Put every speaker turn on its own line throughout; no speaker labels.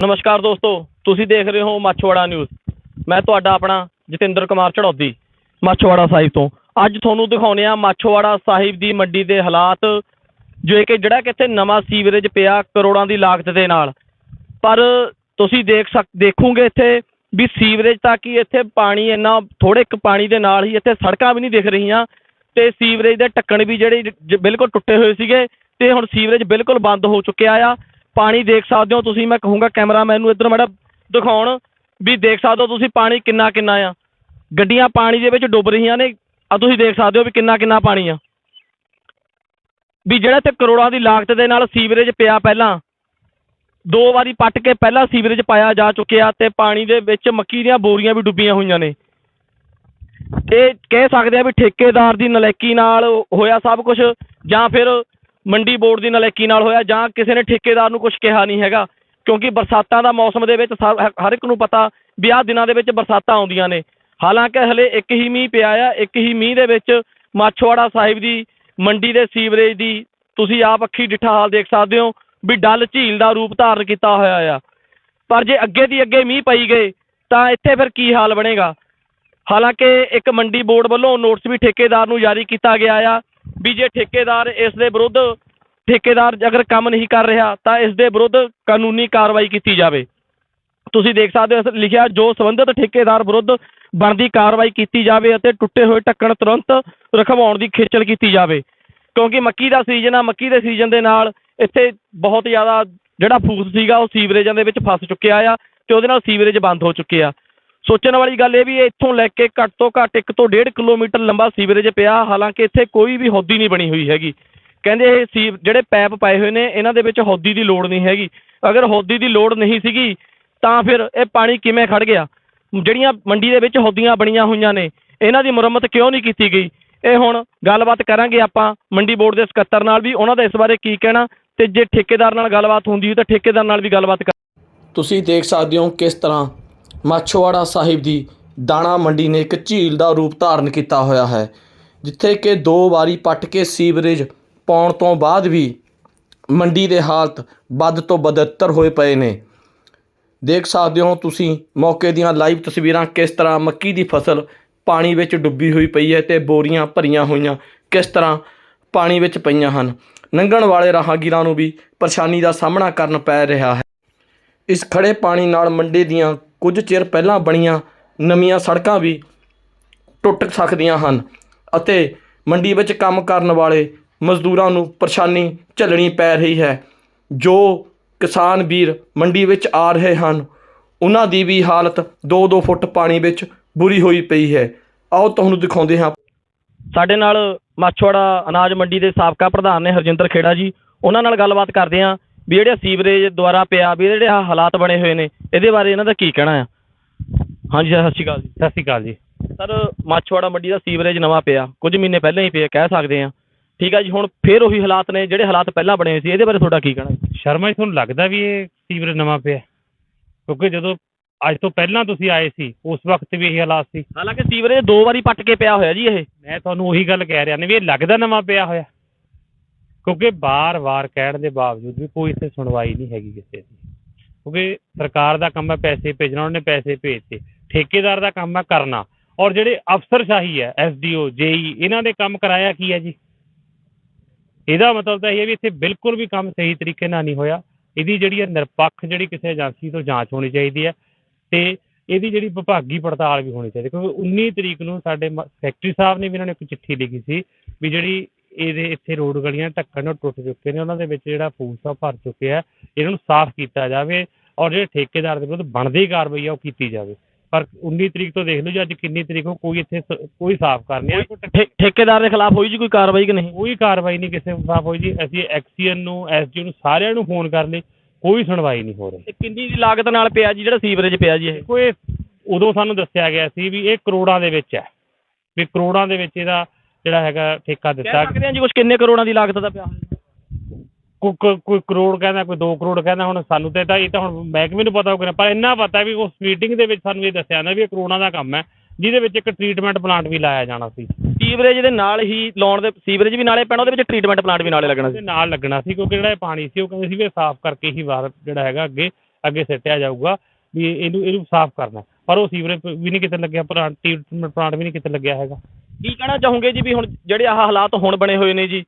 ਨਮਸਕਾਰ ਦੋਸਤੋ, ਤੁਸੀਂ ਦੇਖ ਰਹੇ ਹੋ ਮਾਛੋਵਾੜਾ ਨਿਊਜ਼। ਮੈਂ ਤੁਹਾਡਾ ਆਪਣਾ ਜਤਿੰਦਰ ਕੁਮਾਰ ਚੜੌਦੀ, ਮਾਛੋਵਾੜਾ ਸਾਹਿਬ ਤੋਂ। ਅੱਜ ਤੁਹਾਨੂੰ ਦਿਖਾਉਂਦੇ ਆ ਮਾਛੋਵਾੜਾ ਸਾਹਿਬ ਦੀ ਮੰਡੀ ਦੇ ਹਾਲਾਤ, ਜੋ ਕਿ ਜਿਹੜਾ ਕਿ ਇੱਥੇ ਨਵਾਂ ਸੀਵਰੇਜ ਪਿਆ ਕਰੋੜਾਂ ਦੀ ਲਾਗਤ ਦੇ ਨਾਲ। ਪਰ ਤੁਸੀਂ ਦੇਖ ਸਕ, ਦੇਖੋਗੇ ਇੱਥੇ ਵੀ ਸੀਵਰੇਜ ਤਾਂ ਕਿ ਇੱਥੇ ਪਾਣੀ ਇੰਨਾ ਥੋੜੇ ਕੁ ਪਾਣੀ ਦੇ ਨਾਲ ਹੀ ਇੱਥੇ ਸੜਕਾਂ ਵੀ ਨਹੀਂ ਦਿਖ ਰਹੀਆਂ। ਤੇ ਸੀਵਰੇਜ ਦੇ ਢੱਕਣ ਵੀ ਜਿਹੜੇ ਬਿਲਕੁਲ ਟੁੱਟੇ ਹੋਏ ਸੀਗੇ, ਤੇ ਹੁਣ ਸੀਵਰੇਜ ਬਿਲਕੁਲ ਬੰਦ ਹੋ ਚੁੱਕਿਆ ਆ। ਪਾਣੀ ਦੇਖ ਸਕਦੇ ਹੋ ਤੁਸੀਂ, ਮੈਂ ਕਹੂੰਗਾ ਕੈਮਰਾਮੈਨ ਨੂੰ ਇੱਧਰ ਮਾੜਾ ਦਿਖਾਉਣ ਵੀ ਦੇਖ ਸਕਦੇ ਹੋ ਤੁਸੀਂ ਪਾਣੀ ਕਿੰਨਾ ਕਿੰਨਾ ਆ। ਗੱਡੀਆਂ ਪਾਣੀ ਦੇ ਵਿੱਚ ਡੁੱਬ ਰਹੀਆਂ ਨੇ ਆ ਤੁਸੀਂ ਦੇਖ ਸਕਦੇ ਹੋ ਵੀ ਕਿੰਨਾ ਕਿੰਨਾ ਪਾਣੀ ਆ। ਵੀ ਜਿਹੜਾ ਇੱਥੇ ਕਰੋੜਾਂ ਦੀ ਲਾਗਤ ਦੇ ਨਾਲ ਸੀਵਰੇਜ ਪਿਆ ਪਹਿਲਾਂ, ਦੋ ਵਾਰੀ ਪੱਟ ਕੇ ਪਹਿਲਾਂ ਸੀਵਰੇਜ ਪਾਇਆ ਜਾ ਚੁੱਕਿਆ ਤੇ ਪਾਣੀ ਦੇ ਵਿੱਚ ਮੱਕੀ ਦੀਆਂ ਬੋਰੀਆਂ ਵੀ ਡੁੱਬੀਆਂ ਹੋਈਆਂ ਨੇ। ਇਹ ਕਹਿ ਸਕਦੇ ਆ ਵੀ ਠੇਕੇਦਾਰ ਦੀ ਨਲਾਇਕੀ ਨਾਲ ਹੋਇਆ ਸਭ ਕੁਝ ਜਾਂ ਫਿਰ ਮੰਡੀ ਬੋਰਡ ਦੀ ਨਲੇਕੀ ਨਾਲ ਹੋਇਆ? ਜਾਂ ਕਿਸੇ ਨੇ ਠੇਕੇਦਾਰ ਨੂੰ ਕੁਝ ਕਿਹਾ ਨਹੀਂ ਹੈਗਾ? ਕਿਉਂਕਿ ਬਰਸਾਤਾਂ ਦਾ ਮੌਸਮ ਦੇ ਵਿੱਚ ਸਭ- ਹਰ ਇੱਕ ਨੂੰ ਪਤਾ ਵੀ ਆਹ ਦਿਨਾਂ ਦੇ ਵਿੱਚ ਬਰਸਾਤਾਂ ਆਉਂਦੀਆਂ ਨੇ। ਹਾਲਾਂਕਿ ਹਲੇ ਇੱਕ ਹੀ ਮੀਂਹ ਪਿਆ ਆ, ਇੱਕ ਹੀ ਮੀਂਹ ਦੇ ਵਿੱਚ ਮਾਛੋਵਾੜਾ ਸਾਹਿਬ ਦੀ ਮੰਡੀ ਦੇ ਸੀਵਰੇਜ ਦੀ ਤੁਸੀਂ ਆਪ ਅੱਖੀ ਡਿੱਠਾ ਹਾਲ ਦੇਖ ਸਕਦੇ ਹੋ ਵੀ ਡੱਲ ਝੀਲ ਦਾ ਰੂਪ ਧਾਰਨ ਕੀਤਾ ਹੋਇਆ ਆ। ਪਰ ਜੇ ਅੱਗੇ ਦੀ ਅੱਗੇ ਮੀਂਹ ਪਈ ਗਏ, ਤਾਂ ਇੱਥੇ ਫਿਰ ਕੀ ਹਾਲ ਬਣੇਗਾ? ਹਾਲਾਂਕਿ ਇੱਕ ਮੰਡੀ ਬੋਰਡ ਵੱਲੋਂ ਨੋਟਿਸ ਵੀ ਠੇਕੇਦਾਰ ਨੂੰ ਜਾਰੀ ਕੀਤਾ ਗਿਆ ਆ ਵੀ ਜੇ ਠੇਕੇਦਾਰ ਇਸ ਦੇ ਵਿਰੁੱਧ ਠੇਕੇਦਾਰ ਅਗਰ ਕੰਮ ਨਹੀਂ ਕਰ ਰਿਹਾ ਤਾਂ ਇਸ ਦੇ ਵਿਰੁੱਧ ਕਾਨੂੰਨੀ ਕਾਰਵਾਈ ਕੀਤੀ ਜਾਵੇ। ਤੁਸੀਂ ਦੇਖ ਸਕਦੇ ਹੋ, ਲਿਖਿਆ ਜੋ ਸੰਬੰਧਿਤ ਠੇਕੇਦਾਰ ਵਿਰੁੱਧ ਬਣਦੀ ਕਾਰਵਾਈ ਕੀਤੀ ਜਾਵੇ ਅਤੇ ਟੁੱਟੇ ਹੋਏ ਢੱਕਣ ਤੁਰੰਤ ਰਖਵਾਉਣ ਦੀ ਖੇਚਲ ਕੀਤੀ ਜਾਵੇ। ਕਿਉਂਕਿ ਮੱਕੀ ਦਾ ਸੀਜ਼ਨ ਆ, ਮੱਕੀ ਦੇ ਸੀਜ਼ਨ ਦੇ ਨਾਲ ਇੱਥੇ ਬਹੁਤ ਜ਼ਿਆਦਾ ਜਿਹੜਾ ਫੂਸ ਸੀਗਾ, ਉਹ ਸੀਵਰੇਜਾਂ ਦੇ ਵਿੱਚ ਫਸ ਚੁੱਕਿਆ ਆ ਤੇ ਉਹਦੇ ਨਾਲ ਸੀਵਰੇਜ ਬੰਦ ਹੋ ਚੁੱਕੇ ਆ। ਸੋਚਣ ਵਾਲੀ ਗੱਲ ਇਹ ਵੀ ਇੱਥੋਂ ਲੈ ਕੇ ਘੱਟ ਤੋਂ ਘੱਟ 1 ਤੋਂ 1.5 ਕਿਲੋਮੀਟਰ ਲੰਬਾ ਸੀਵਰੇਜ ਪਿਆ, ਹਾਲਾਂਕਿ ਇੱਥੇ ਕੋਈ ਵੀ ਹੌਦੀ ਨਹੀਂ ਬਣੀ ਹੋਈ ਹੈਗੀ। ਕਹਿੰਦੇ ਇਹ ਸੀ, ਜਿਹੜੇ ਪੈਪ ਪਾਏ ਹੋਏ ਨੇ, ਇਹਨਾਂ ਦੇ ਵਿੱਚ ਹੌਦੀ ਦੀ ਲੋੜ ਨਹੀਂ ਹੈਗੀ। ਅਗਰ ਹੌਦੀ ਦੀ ਲੋੜ ਨਹੀਂ ਸੀਗੀ, ਤਾਂ ਫਿਰ ਇਹ ਪਾਣੀ ਕਿਵੇਂ ਖੜ ਗਿਆ? ਜਿਹੜੀਆਂ ਮੰਡੀ ਦੇ ਵਿੱਚ ਹੌਦੀਆਂ ਬਣੀਆਂ ਹੋਈਆਂ ਨੇ, ਇਹਨਾਂ ਦੀ ਮੁਰੰਮਤ ਕਿਉਂ ਨਹੀਂ ਕੀਤੀ ਗਈ? ਇਹ ਹੁਣ ਗੱਲਬਾਤ ਕਰਾਂਗੇ ਆਪਾਂ ਮੰਡੀ ਬੋਰਡ ਦੇ ਸਕੱਤਰ ਨਾਲ ਵੀ, ਉਹਨਾਂ ਦਾ ਇਸ ਬਾਰੇ ਕੀ ਕਹਿਣਾ ਤੇ ਜੇ ਠੇਕੇਦਾਰ ਨਾਲ ਗੱਲਬਾਤ ਹੁੰਦੀ ਹੋਈ ਤਾਂ ਠੇਕੇਦਾਰ ਨਾਲ ਵੀ ਗੱਲਬਾਤ ਕਰ ਤੁਸੀਂ ਦੇਖ ਸਕਦੇ ਹੋ ਕਿਸ ਤਰ੍ਹਾਂ ਮਾਛੋਵਾੜਾ ਸਾਹਿਬ ਦੀ ਦਾਣਾ ਮੰਡੀ ਨੇ ਇੱਕ ਝੀਲ ਦਾ ਰੂਪ ਧਾਰਨ ਕੀਤਾ ਹੋਇਆ ਹੈ, ਜਿੱਥੇ ਕਿ ਦੋ ਵਾਰੀ ਪੱਟ ਕੇ ਸੀਵਰੇਜ ਪਾਉਣ ਤੋਂ ਬਾਅਦ ਵੀ ਮੰਡੀ ਦੇ ਹਾਲਤ ਵੱਧ ਤੋਂ ਬਦਤਰ ਹੋਏ ਪਏ ਨੇ। ਦੇਖ ਸਕਦੇ ਹੋ ਤੁਸੀਂ ਮੌਕੇ ਦੀਆਂ ਲਾਈਵ ਤਸਵੀਰਾਂ ਕਿਸ ਤਰ੍ਹਾਂ ਮੱਕੀ ਦੀ ਫਸਲ ਪਾਣੀ ਵਿੱਚ ਡੁੱਬੀ ਹੋਈ ਪਈ ਹੈ ਤੇ ਬੋਰੀਆਂ ਭਰੀਆਂ ਹੋਈਆਂ ਕਿਸ ਤਰ੍ਹਾਂ ਪਾਣੀ ਵਿੱਚ ਪਈਆਂ ਹਨ। ਲੰਘਣ ਵਾਲੇ ਰਾਹਗੀਰਾਂ ਨੂੰ ਵੀ ਪਰੇਸ਼ਾਨੀ ਦਾ ਸਾਹਮਣਾ ਕਰਨ ਪੈ ਰਿਹਾ ਹੈ। ਇਸ ਖੜੇ ਪਾਣੀ ਨਾਲ ਮੰਡੀ ਦੀਆਂ ਕੁਝ ਚਿਰ ਪਹਿਲਾਂ ਬਣੀਆਂ ਨਵੀਆਂ ਸੜਕਾਂ ਵੀ ਟੁੱਟ ਸਕਦੀਆਂ ਹਨ ਅਤੇ ਮੰਡੀ ਵਿੱਚ ਕੰਮ ਕਰਨ ਵਾਲੇ ਮਜ਼ਦੂਰਾਂ ਨੂੰ ਪਰੇਸ਼ਾਨੀ ਝੱਲਣੀ ਪੈ ਰਹੀ ਹੈ। ਜੋ ਕਿਸਾਨ ਵੀਰ ਮੰਡੀ ਵਿੱਚ ਆ ਰਹੇ ਹਨ ਉਹਨਾਂ ਦੀ ਵੀ ਹਾਲਤ 2-2 ਫੁੱਟ ਪਾਣੀ ਵਿੱਚ ਬੁਰੀ ਹੋਈ ਪਈ ਹੈ। ਆਓ ਤੁਹਾਨੂੰ ਦਿਖਾਉਂਦੇ ਹਾਂ। ਸਾਡੇ ਨਾਲ ਮਾਛੋੜਾ ਅਨਾਜ ਮੰਡੀ ਦੇ ਸਾਬਕਾ ਪ੍ਰਧਾਨ ਨੇ ਹਰਜਿੰਦਰ ਖੇੜਾ ਜੀ। ਉਹਨਾਂ ਨਾਲ ਗੱਲਬਾਤ ਕਰਦੇ ਹਾਂ ਵੀ ਜਿਹੜੇ ਸੀਵਰੇਜ ਦੁਆਰਾ ਪਿਆ ਵੀ ਜਿਹੜੇ ਆਹ ਹਾਲਾਤ ਬਣੇ ਹੋਏ ਨੇ ਇਹਦੇ ਬਾਰੇ ਇਹਨਾਂ ਦਾ ਕੀ ਕਹਿਣਾ ਆ? ਹਾਂਜੀ ਸਰ, ਸਤਿ ਸ਼੍ਰੀ ਅਕਾਲ ਜੀ।
ਸਤਿ ਸ਼੍ਰੀ ਅਕਾਲ ਜੀ।
ਸਰ ਮਾਛੋੜਾ ਮੰਡੀ ਦਾ ਸੀਵਰੇਜ ਨਵਾਂ ਪਿਆ। ਕੁਝ ਮਹੀਨੇ ਪਹਿਲਾਂ ਹੀ ਪਿਆ ਕਹਿ ਸਕਦੇ ਆ ਠੀਕ ਆ ਜੀ ਹੁਣ ਫੇਰ ਉਹੀ ਹਾਲਾਤ ਨੇ ਜਿਹੜੇ ਹਾਲਾਤ ਪਹਿਲਾਂ ਬਣੇ ਹੋਏ ਸੀ ਇਹਦੇ ਬਾਰੇ ਤੁਹਾਡਾ ਕੀ ਕਹਿਣਾ ਜੀ?
ਸ਼ਰਮਾ ਜੀ ਤੁਹਾਨੂੰ ਲੱਗਦਾ ਵੀ ਇਹ ਸੀਵਰੇਜ ਨਵਾਂ ਪਿਆ? ਕਿਉਂਕਿ ਜਦੋਂ ਅੱਜ ਤੋਂ ਪਹਿਲਾਂ ਤੁਸੀਂ ਆਏ ਸੀ ਉਸ ਵਕਤ ਵੀ ਇਹ ਹਾਲਾਤ ਸੀ।
ਹਾਲਾਂਕਿ ਸੀਵਰੇਜ ਦੋ ਵਾਰੀ ਪੱਟ ਕੇ ਪਿਆ ਹੋਇਆ ਜੀ ਇਹ।
ਮੈਂ ਤੁਹਾਨੂੰ ਉਹੀ ਗੱਲ ਕਹਿ ਰਿਹਾ ਨੇ ਵੀ ਇਹ ਲੱਗਦਾ ਨਵਾਂ ਪਿਆ ਹੋਇਆ। ਕਿਉਂਕਿ ਬਾਰ-ਬਾਰ ਕਹਿਣ ਦੇ ਬਾਵਜੂਦ ਵੀ ਕੋਈ ਇੱਥੇ ਸੁਣਵਾਈ ਨਹੀਂ ਹੈਗੀ ਕਿਸੇ ਦੀ। ਕਿਉਂਕਿ ਸਰਕਾਰ ਦਾ ਕੰਮ ਹੈ ਪੈਸੇ ਭੇਜਣਾ ਉਹਨੇ ਪੈਸੇ ਭੇਜਤੇ। ਠੇਕੇਦਾਰ ਦਾ ਕੰਮ ਹੈ ਕਰਨਾ। ਔਰ ਜਿਹੜੇ ਅਫਸਰਸ਼ਾਹੀ ਹੈ ਐਸਡੀਓ ਜੇਈ ਇਹਨਾਂ ਦੇ ਕੰਮ ਕਰਾਇਆ ਕੀ ਹੈ ਜੀ? ਇਹਦਾ ਮਤਲਬ ਤਾਂ ਇਹ ਹੈ ਵੀ ਇੱਥੇ ਬਿਲਕੁਲ ਵੀ ਕੰਮ ਸਹੀ ਤਰੀਕੇ ਨਾਲ ਨਹੀਂ ਹੋਇਆ। ਇਹਦੀ ਜਿਹੜੀ ਹੈ ਨਿਰਪੱਖ ਜਿਹੜੀ ਕਿਸੇ ਏਜੰਸੀ ਤੋਂ ਜਾਂਚ ਹੋਣੀ ਚਾਹੀਦੀ ਹੈ ਤੇ ਇਹਦੀ ਜਿਹੜੀ ਵਿਭਾਗੀ ਪੜਤਾਲ ਵੀ ਹੋਣੀ ਚਾਹੀਦੀ ਕਿਉਂਕਿ 19 ਤਰੀਕ ਨੂੰ ਸਾਡੇ ਮ- ਸੈਕਟਰੀ ਸਾਹਿਬ ਨੇ ਵੀ ਇਹਨਾਂ ਨੂੰ ਇੱਕ ਚਿੱਠੀ ਲਿਖੀ ਸੀ ਵੀ ਜਿਹੜੀ ਇਹਦੇ ਇੱਥੇ ਰੋਡ ਗਲੀਆਂ ਢੱਕਣ ਉਹ ਟੁੱਟ ਚੁੱਕੇ ਨੇ, ਉਹਨਾਂ ਦੇ ਵਿੱਚ ਜਿਹੜਾ ਫੂਸ ਆ ਉਹ ਭਰ ਚੁੱਕਿਆ ਇਹਨਾਂ ਨੂੰ ਸਾਫ਼ ਕੀਤਾ ਜਾਵੇ ਔਰ ਜਿਹੜੇ ਠੇਕੇਦਾਰ ਦੇ ਵਿਰੁੱਧ ਬਣਦੀ ਕਾਰਵਾਈ ਆ ਉਹ ਕੀਤੀ ਜਾਵੇ। ਪਰ 19 ਤਰੀਕ ਤੋਂ ਦੇਖ ਲਓ ਜੀ ਅੱਜ ਕਿੰਨੀ ਤਰੀਕ ਹੋ ਕੋਈ ਇੱਥੇ ਸ- ਕੋਈ ਸਾਫ਼ ਕਰ ਨਹੀਂ ਆਇਆ
ਠੇ- ਠੇਕੇਦਾਰ ਦੇ ਖਿਲਾਫ ਹੋਈ ਜੀ ਕੋਈ ਕਾਰਵਾਈ ਕਿ ਨਹੀਂ?
ਕੋਈ ਕਾਰਵਾਈ ਨਹੀਂ ਕਿਸੇ ਖਿਲਾਫ ਹੋਈ ਜੀ। ਅਸੀਂ ਐਕਸੀਅਨ ਨੂੰ ਐਸਜੀ ਨੂੰ ਸਾਰਿਆਂ ਨੂੰ ਫੋਨ ਕਰ ਲਈ ਕੋਈ ਸੁਣਵਾਈ ਨਹੀਂ ਹੋ ਰਹੀ।
ਤੇ ਕਿੰਨੀ ਦੀ ਲਾਗਤ ਨਾਲ ਪਿਆ ਜੀ ਜਿਹੜਾ ਸੀਵਰੇਜ ਪਿਆ ਜੀ ਇਹ?
ਕੋਈ ਉਦੋਂ ਸਾਨੂੰ ਦੱਸਿਆ ਗਿਆ ਸੀ ਵੀ ਇਹ ਕਰੋੜਾਂ ਦੇ ਵਿੱਚ ਹੈ। ਵੀ ਕਰੋੜਾਂ ਦੇ ਵਿੱਚ ਇਹਦਾ ਜਿਹੜਾ ਹੈਗਾ ਠੇਕਾ
ਕਹਿ
ਦਿੱਤਾ
ਸਕਦੇ ਹਾਂ ਜੀ ਕੁਝ ਕਿੰਨੇ ਕਰੋੜਾਂ ਦੀ ਲਾਗਤ ਦਾ ਪਿਆ ਹੋਇਆ?
ਕੋਈ ਕੋਈ- ਕੋਈ ਕਰੋੜ ਕਹਿੰਦਾ ਕੋਈ 2 ਕਰੋੜ ਕਹਿੰਦਾ ਹੁਣ ਸਾਨੂੰ ਤੇ ਤਾਂ ਇਹ ਤਾਂ ਹੁਣ ਮਹਿਕਮੇ ਨੂੰ ਪਤਾ ਹੋਊਗਾ ਪਰ ਇੰਨਾ ਪਤਾ ਵੀ ਉਸ ਮੀਟਿੰਗ ਦੇ ਵਿੱਚ ਸਾਨੂੰ ਇਹ ਦੱਸਿਆ ਜਾਂਦਾ ਵੀ ਇਹ ਕਰੋੜਾਂ ਦਾ ਕੰਮ ਹੈ ਜਿਹਦੇ ਵਿੱਚ ਇੱਕ ਟ੍ਰੀਟਮੈਂਟ ਪਲਾਂਟ ਵੀ ਲਾਇਆ ਜਾਣਾ ਸੀ।
ਸੀਵਰੇਜ ਦੇ ਨਾਲ ਹੀ ਲਾਉਣ ਦੇ ਸੀਵਰੇਜ ਵੀ ਨਾਲੇ ਪੈਣਾ ਉਹਦੇ ਵਿੱਚ ਟ੍ਰੀਟਮੈਂਟ ਪਲਾਂਟ ਵੀ ਨਾਲੇ ਲੱਗਣਾ ਸੀ।
ਨਾਲ ਲੱਗਣਾ ਸੀ ਕਿਉਂਕਿ ਜਿਹੜਾ ਇਹ ਪਾਣੀ ਸੀ ਉਹ ਕਹਿੰਦੇ ਸੀ ਵੀ ਇਹ ਸਾਫ਼ ਕਰਕੇ ਹੀ ਬਾਹਰ ਜਿਹੜਾ ਹੈਗਾ ਅੱਗੇ ਅੱਗੇ ਸਿੱਟਿਆ ਜਾਊਗਾ ਵੀ ਇਹਨੂੰ ਇਹਨੂੰ ਸਾਫ਼ ਕਰਨਾ। ਪਰ ਉਹ ਸੀਵਰੇਜ ਵੀ ਨਹੀਂ ਕਿਤੇ ਲੱਗਿਆ ਪਲਾਂਟ ਟ੍ਰੀਟਮੈਂਟ ਪਲਾਂਟ ਵੀ ਨਹੀਂ ਕਿਤੇ ਲੱਗਿਆ ਹੈਗਾ।
ਕੀ ਕਹਿਣਾ ਚਾਹੋਗੇ ਜੀ ਵੀ ਹੁਣ ਜਿਹੜੇ ਆਹ ਹਾਲਾਤ ਹੁਣ ਬਣੇ ਹੋਏ ਨੇ ਜੀ?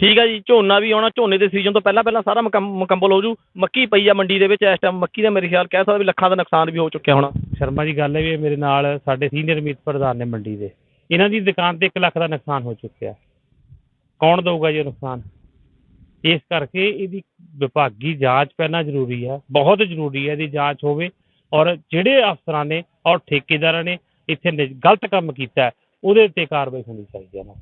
ਠੀਕ ਆ ਜੀ ਝੋਨਾ ਵੀ ਆਉਣਾ ਝੋਨੇ ਦੇ ਸੀਜ਼ਨ ਤੋਂ ਪਹਿਲਾਂ ਪਹਿਲਾਂ ਸਾਰਾ ਮੁਕੰਮ- ਮੁਕੰਮਲ ਹੋ ਜੂ ਮੱਕੀ ਪਈ ਆ ਮੰਡੀ ਦੇ ਵਿੱਚ ਇਸ ਟਾਈਮ ਮੱਕੀ ਦਾ ਮੇਰੇ ਖਿਆਲ ਕਹਿ ਸਕਦਾ ਵੀ ਲੱਖਾਂ ਦਾ ਨੁਕਸਾਨ ਵੀ ਹੋ ਚੁੱਕਿਆ ਹੋਣਾ।
ਸ਼ਰਮਾ ਜੀ ਗੱਲ ਹੈ ਵੀ ਇਹ ਮੇਰੇ ਨਾਲ ਸਾਡੇ ਸੀਨੀਅਰ ਮੀਤ ਪ੍ਰਧਾਨ ਨੇ ਮੰਡੀ ਦੇ। ਇਹਨਾਂ ਦੀ ਦੁਕਾਨ ਤੇ 1 ਲੱਖ ਦਾ ਨੁਕਸਾਨ ਹੋ ਚੁੱਕਿਆ। ਕੌਣ ਦਊਗਾ ਜੀ ਇਹ ਨੁਕਸਾਨ? ਇਸ ਕਰਕੇ ਇਹਦੀ ਵਿਭਾਗੀ ਜਾਂਚ ਪਹਿਲਾਂ ਜ਼ਰੂਰੀ ਹੈ ਬਹੁਤ ਜ਼ਰੂਰੀ ਹੈ ਇਹਦੀ ਜਾਂਚ ਹੋਵੇ। ਔਰ ਜਿਹੜੇ ਅਫਸਰਾਂ ਨੇ ਔਰ ਠੇਕੇਦਾਰਾਂ ਨੇ ਇੱਥੇ ਨਿ- ਗਲਤ ਕੰਮ ਕੀਤਾ ਹੈ, ਉਹਦੇ ਉੱਤੇ ਕਾਰਵਾਈ ਹੋਣੀ ਚਾਹੀਦੀ ਹੈ ਨਾ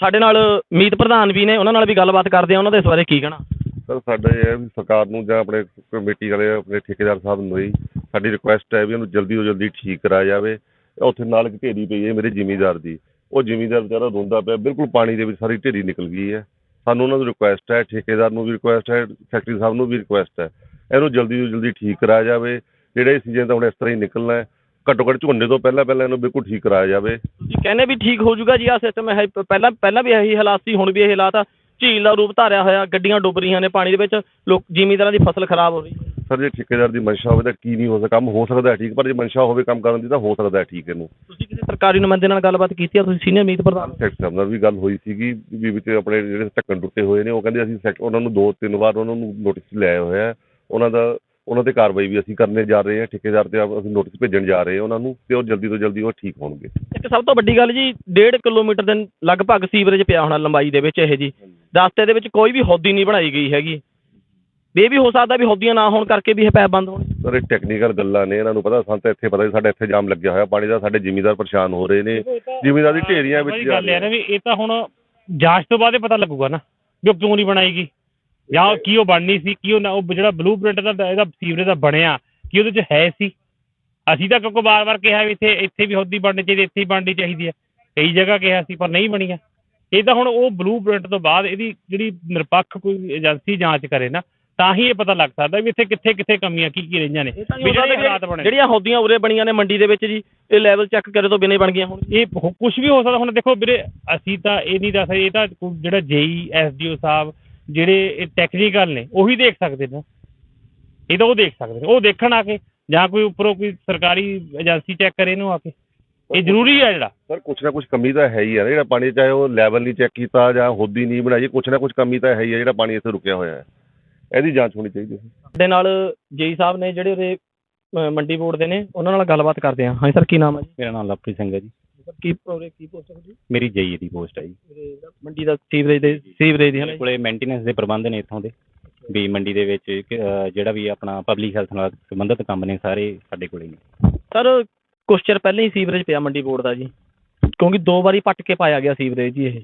ਸਾਡੇ ਨਾਲ ਮੀਤ ਪ੍ਰਧਾਨ ਵੀ ਨੇ, ਉਹਨਾਂ ਨਾਲ ਵੀ ਗੱਲਬਾਤ ਕਰਦੇ ਆ ਉਹਨਾਂ ਦੇ ਇਸ ਬਾਰੇ ਕੀ ਕਹਿਣਾ?
ਸਰ, ਸਾਡਾ ਇਹ ਹੈ ਵੀ ਸਰਕਾਰ ਨੂੰ ਜਾਂ ਆਪਣੇ ਕਮੇਟੀ ਵਾਲੇ, ਆਪਣੇ ਠੇਕੇਦਾਰ ਸਾਹਿਬ ਨੂੰ ਹੀ ਸਾਡੀ ਰਿਕੁਐਸਟ ਹੈ ਵੀ ਇਹਨੂੰ ਜਲਦੀ ਤੋਂ ਜਲਦੀ ਠੀਕ ਕਰਾਇਆ ਜਾਵੇ। ਉੱਥੇ ਨਾਲ ਇੱਕ ਢੇਰੀ ਪਈ ਹੈ ਮੇਰੇ ਜ਼ਿਮੀਂਦਾਰ ਦੀ। ਉਹ ਜ਼ਿਮੀਂਦਾਰ ਵਿਚਾਰਾ ਰੋਂਦਾ ਪਿਆ, ਬਿਲਕੁਲ ਪਾਣੀ ਦੇ ਵਿੱਚ ਸਾਰੀ ਢੇਰੀ ਨਿਕਲ ਗਈ ਹੈ। ਸਾਨੂੰ ਉਹਨਾਂ ਨੂੰ ਰਿਕੁਐਸਟ ਹੈ, ਠੇਕੇਦਾਰ ਨੂੰ ਵੀ ਰਿਕੁਐਸਟ ਹੈ ਫੈਕਟਰੀ ਸਾਹਿਬ ਨੂੰ ਵੀ ਰਿਕੁਐਸਟ ਹੈ। ਇਹਨੂੰ ਜਲਦੀ ਤੋਂ ਜਲਦੀ ਠੀਕ ਕਰਾਇਆ ਜਾਵੇ। ਜਿਹੜੇ ਸੀਜ਼ਨ ਤਾਂ ਹੁਣ ਇਸ ਤਰ੍ਹਾਂ ਹੀ ਨਿਕਲਣਾ ਹੈ। ਘੱਟੋ ਘੱਟ ਝੋਨੇ ਤੋਂ ਪਹਿਲਾਂ ਪਹਿਲਾਂ ਇਹਨੂੰ ਬਿਲਕੁਲ ਠੀਕ ਕਰਾਇਆ ਜਾਵੇ।
ਤੁਸੀਂ ਕਹਿੰਦੇ ਵੀ ਠੀਕ ਹੋ ਜਾਊਗਾ ਜੀ ਆ ਸਿਸਟਮ ਹੈ ਪਹਿਲਾਂ ਪਹਿਲਾਂ ਵੀ ਇਹੀ ਹਾਲਾਤ ਸੀ ਹੁਣ ਵੀ ਇਹ ਹਾਲਾਤ ਆ। ਝੀਲ ਦਾ ਰੂਪ ਧਾਰਿਆ ਹੋਇਆ ਗੱਡੀਆਂ ਡੁੱਬ ਰਹੀਆਂ ਨੇ ਪਾਣੀ ਦੇ ਵਿੱਚ ਲੋਕ ਜ਼ਿਮੀਂਦਾਰਾਂ ਦੀ ਫਸਲ ਖਰਾਬ ਹੋ ਰਹੀ। ਹੈ
ਸਰ ਜੇ ਠੇਕੇਦਾਰ ਦੀ ਮਨਸ਼ਾ ਹੋਵੇ ਤਾਂ ਕੀ ਨਹੀਂ ਹੋ ਸਕਦਾ ਕੰਮ ਹੋ ਸਕਦਾ ਹੈ ਠੀਕ ਪਰ ਜੇ ਮਨਸ਼ਾ ਹੋਵੇ ਕੰਮ ਕਰਨ ਦੀ ਤਾਂ ਹੋ ਸਕਦਾ ਹੈ ਠੀਕ ਇਹਨੂੰ।
ਤੁਸੀਂ ਕਿਸੇ ਸਰਕਾਰੀ ਨੁਮਾਇੰਦੇ ਨਾਲ ਗੱਲਬਾਤ ਕੀਤੀ ਆ? ਤੁਸੀਂ ਸੀਨੀਅਰ ਮੀਤ ਪ੍ਰਧਾਨ?
ਸੈਕਟਰ ਨਾਲ ਵੀ ਗੱਲ ਹੋਈ ਸੀਗੀ ਵੀ ਵਿੱਚ ਆਪਣੇ ਜਿਹੜੇ ਢੱਕਣ ਟੁੱਟੇ ਹੋਏ ਨੇ ਉਹ ਕਹਿੰਦੇ ਅਸੀਂ ਸੈਕ- ਉਹਨਾਂ ਨੂੰ ਦੋ ਤਿੰਨ ਵਾਰ ਉਹਨਾਂ ਨੂੰ ਨੋਟਿਸ ਲਿਆਏ ਹੋਇਆ ਉਹਨਾਂ ਦਾ ਉਹਨਾਂ ਤੇ ਕਾਰਵਾਈ ਵੀ ਅਸੀਂ ਕਰਨੇ ਜਾ ਰਹੇ ਹਾਂ ਠੇਕੇਦਾਰ ਤੇ ਆਪ- ਅਸੀਂ ਨੋਟਿਸ ਭੇਜਣ ਜਾ ਰਹੇ ਹਾਂ ਉਹਨਾਂ ਨੂੰ ਤੇ ਉਹ ਜਲਦੀ ਤੋਂ ਜਲਦੀ ਉਹ ਠੀਕ ਹੋਣਗੇ।
ਇੱਕ ਸਭ ਤੋਂ ਵੱਡੀ ਗੱਲ ਜੀ 1.5 ਕਿਲੋਮੀਟਰ ਦੇ ਲਗਭਗ ਸੀਵਰੇਜ ਪਿਆ ਹੋਣਾ ਲੰਬਾਈ ਦੇ ਵਿੱਚ ਇਹ ਜੀ। ਰਸਤੇ ਦੇ ਵਿੱਚ ਕੋਈ ਵੀ ਹੌਦੀ ਨਹੀਂ ਬਣਾਈ ਗਈ ਹੈਗੀ। ਇਹ ਵੀ ਹੋ ਸਕਦਾ ਵੀ ਹੌਦੀਆਂ ਨਾ ਹੋਣ ਕਰਕੇ ਵੀ ਇਹ ਪੈਪ ਬੰਦ ਹੋਣ।
ਸਰ ਇਹ ਟੈਕਨੀਕਲ ਗੱਲਾਂ ਨੇ ਇਹਨਾਂ ਨੂੰ ਪਤਾ ਸਾਨੂੰ ਤਾਂ ਇੱਥੇ ਪਤਾ ਸਾਡੇ ਇੱਥੇ ਜਾਮ ਲੱਗਿਆ ਹੋਇਆ ਪਾਣੀ ਦਾ ਸਾਡੇ ਜ਼ਿਮੀਦਾਰ ਪਰੇਸ਼ਾਨ ਹੋ ਰਹੇ ਨੇ। ਜ਼ਿਮੀਂਦਾਰ ਦੀ ਢੇਰੀਆਂ ਵਿੱਚ
ਗੱਲ ਹੈ ਨਾ ਵੀ ਇਹ ਤਾਂ ਹੁਣ ਜਾਂਚ ਤੋਂ ਬਾਅਦ ਹੀ ਪਤਾ ਲੱਗੂਗਾ ਨਾ ਵੀ ਉਹ ਕਿਉਂ ਨਹੀਂ ਬਣਾਏਗੀ ਜਾਂ ਉਹ ਕੀ ਉਹ ਬਣਨੀ ਸੀ ਕੀ ਉਹ ਨਾ- ਉਹ ਜਿਹੜਾ ਬਲੂਪ੍ਰਿੰਟ ਦਾ ਇਹਦਾ ਸੀਵਰੇਜ ਦਾ ਬਣਿਆ ਕੀ ਉਹਦੇ ਚ ਹੈ ਸੀ? ਅਸੀਂ ਤਾਂ ਕਿਉਂਕਿ ਵਾਰ-ਵਾਰ ਕਿਹਾ ਵੀ ਇੱਥੇ ਇੱਥੇ ਵੀ ਹੌਦੀ ਬਣਨੀ ਚਾਹੀਦੀ ਇੱਥੇ ਹੀ ਬਣਨੀ ਚਾਹੀਦੀ ਹੈ ਕਈ ਜਗ੍ਹਾ ਕਿਹਾ ਸੀ ਪਰ ਨਹੀਂ ਬਣੀਆਂ। ਇਹ ਤਾਂ ਹੁਣ ਉਹ ਬਲੂਪ੍ਰਿੰਟ ਤੋਂ ਬਾਅਦ ਇਹਦੀ ਜਿਹੜੀ ਨਿਰਪੱਖ ਕੋਈ ਏਜੰਸੀ ਜਾਂਚ ਕਰੇ ਨਾ ਤਾਂ ਹੀ ਇਹ ਪਤਾ ਲੱਗ ਸਕਦਾ ਵੀ ਇੱਥੇ ਕਿੱਥੇ ਕਿੱਥੇ ਕਮੀਆਂ ਕੀ ਕੀ ਰਹੀਆਂ ਨੇ ਵੀ ਜਿਹੜੇ ਹਾਲਾਤ ਬਣੇ।
ਜਿਹੜੀਆਂ ਹੌਦੀਆਂ ਉਰੇ ਬਣੀਆਂ ਨੇ ਮੰਡੀ ਦੇ ਵਿੱਚ ਜੀ ਇਹ ਲੈਵਲ ਚੈੱਕ ਕਰੇ ਤੋਂ ਬਿਨਾਂ ਬਣ ਗਈਆਂ ਹੁਣ
ਇਹ ਕੁਝ ਵੀ ਹੋ ਸਕਦਾ ਹੁਣ ਦੇਖੋ ਵੀਰੇ ਅਸੀਂ ਤਾਂ ਇਹ ਨਹੀਂ ਦੱਸ ਸਕਦੇ ਇਹ ਤਾਂ ਕੋਈ ਜਿਹੜਾ ਜੇਈ ਐਸਡੀਓ ਸਾਹਿਬ ਜਿਹੜੇ ਇਹ ਟੈਕਨੀਕਲ ਨੇ ਉਹੀ ਦੇਖ ਸਕਦੇ ਨੇ। ਇਹ ਤਾਂ ਉਹ ਦੇਖ ਸਕਦੇ ਨੇ। ਉਹ ਦੇਖਣ ਆ ਕੇ ਜਾਂ ਕੋਈ ਉੱਪਰੋਂ ਕੋਈ ਸਰਕਾਰੀ ਏਜੰਸੀ ਚੈੱਕ ਕਰੇ ਇਹਨੂੰ ਆ ਕੇ। ਇਹ ਜ਼ਰੂਰੀ ਹੈ ਜਿਹੜਾ।
ਸਰ ਕੁਛ ਨਾ ਕੁਛ ਕਮੀ ਤਾਂ ਹੈ ਹੀ ਨਾ। ਜਿਹੜਾ ਪਾਣੀ ਚਾਹੇ ਉਹ ਲੈਵਲ ਨਹੀਂ ਚੈੱਕ ਕੀਤਾ ਜਾਂ ਹੋਦੀ ਨਹੀਂ ਬਣਾਈ ਕੁਛ ਨਾ ਕੁਛ ਕਮੀ ਤਾਂ ਹੈ ਹੀ ਹੈ ਜਿਹੜਾ ਪਾਣੀ ਇੱਥੇ ਰੁਕਿਆ ਹੋਇਆ ਹੈ। ਇਹਦੀ ਜਾਂਚ ਹੋਣੀ ਚਾਹੀਦੀ ਹੈ।
ਸਾਡੇ ਨਾਲ ਜੇਈ ਸਾਹਿਬ ਨੇ ਜਿਹੜੇ ਅ, ਮੰਡੀ ਬੋਰਡ ਦੇ ਨੇ ਉਹਨਾਂ ਨਾਲ ਗੱਲਬਾਤ ਕਰਦੇ ਹਾਂ। ਹਾਂਜੀ ਸਰ ਕੀ ਨਾਮ ਹੈ ਜੀ?
ਮੇਰਾ ਨਾਮ ਲਵਪ੍ਰੀਤ ਸਿੰਘ ਹੈ ਜੀ।
ਸਰ ਕੀ ਉਰੇ ਕੀ ਪੋਸਟ ਹੈ ਜੀ
ਮੇਰੀ ਜਈ ਦੀ ਪੋਸਟ ਹੈ ਜੀ।
ਮੰਡੀ ਦਾ ਸੀਵਰੇਜ ਦੇ ਸੀਵਰੇਜ ਦੀ ਹੈ ਨਾ
ਮੇਰੇ
ਜੀ?
ਕੋਲੇ ਮੇਨਟੇਨੈਂਸ ਦੇ ਪ੍ਰਬੰਧ ਨੇ ਇੱਥੋਂ ਦੇ। ਵੀ ਮੰਡੀ ਦੇ ਵਿੱਚ ਅਹ, ਜਿਹੜਾ ਵੀ ਆਪਣਾ ਪਬਲਿਕ ਹੈਲਥ ਨਾਲ ਸੰਬੰਧਿਤ ਕੰਮ ਨੇ ਸਾਰੇ ਸਾਡੇ ਕੋਲੇ ਨੇ।
ਸਰ ਕੁਛ ਚਿਰ ਪਹਿਲਾਂ ਹੀ ਸੀਵਰੇਜ ਪਿਆ ਮੰਡੀ ਬੋਰਡ ਦਾ ਜੀ। ਕਿਉਂਕਿ ਦੋ ਵਾਰੀ ਪੱਟ ਕੇ ਪਾਇਆ ਗਿਆ ਸੀਵਰੇਜ ਜੀ ਇਹ।